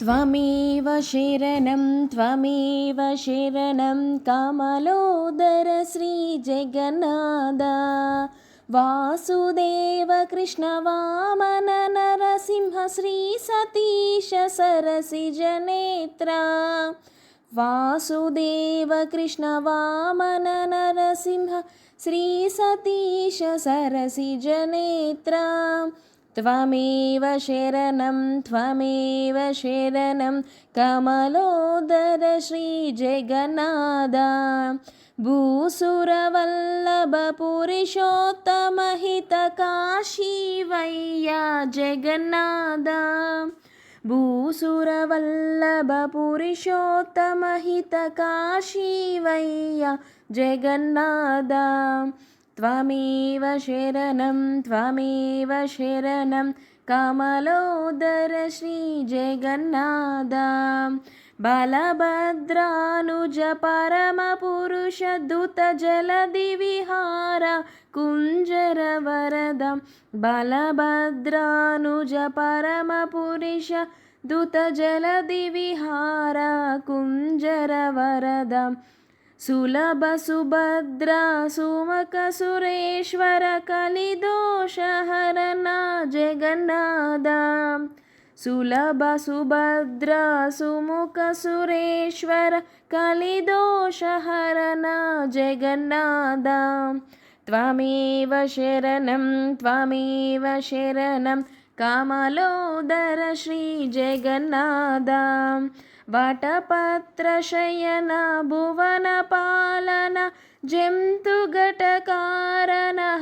त्वमेव शरणं त्वमेव शरणं कमलोदर श्रीजगन्नाद वासुदेव कृष्णवामन नरसिंह श्रीसतीश सरसिजनेत्रा वासुदेव कृष्णवामन नरसिंह श्रीसतीश सरसिजनेत्रा त्वमेव शरणं त्वमेव शरणं कमलोदर श्रीजगन्नाद भूसुरवल्लभपुरुषोत्तमहितकाशी वैया जगन्नाद भूसुरवल्लभपुरुषोत्तमहितकाशी वैया जगन्नाद त्वमेव शरणं त्वमेव शरणं कमलोदर श्रीजगन्नाद बलभद्रानुज परमपुरुषदूतजलदिविहार कुञ्जरवरदं। बलभद्रानुज परमपुरुष दूतजलदिविहार कुञ्जरवरदम् सुलभसुभद्रा सुमकसुरेश्वर कलिदोषहरना जगन्नाद सुलभसुभद्रा सुमुखसुरेश्वर कलिदोषहरना जगन्नाद त्वमेव शरणं त्वमेव शरणं कमलोदर श्रीजगन्नाद वटपत्रशयन भुवनपालन जन्तुघटकारण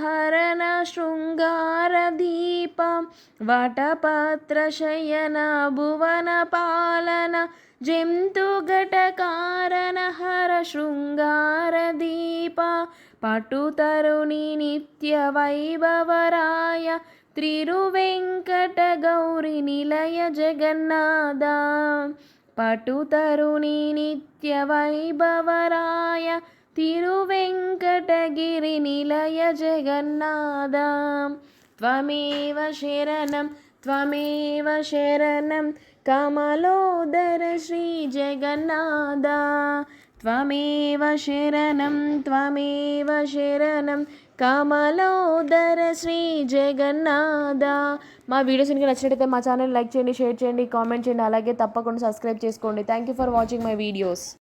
हरण शृङ्गारदीप वटपत्रशयन भुवनपालन जन्तुघटकारण हर शृङ्गारदीप पटुतरुणि नित्यवैभवराय त्रिरुवेङ्कटगौरिनिलय जगन्नाद पटुतरुणि नित्यवैभवराय तिरुवेङ्कटगिरिनिलय जगन्नाद त्वमेव शरणं त्वमेव शरणं कमलोदर श्रीजगन्नाद त्वमेव शरणं त्वमेव शरणं కమలోదర శ్రీ జగన్నాథ. మా వీడియోస్ ఇంకా నచ్చినట్టయితే మా ఛానల్ లైక్ చేయండి షేర్ చేయండి కామెంట్ చేయండి అలాగే తప్పకుండా సబ్స్క్రైబ్ చేసుకోండి. Thank you for watching my videos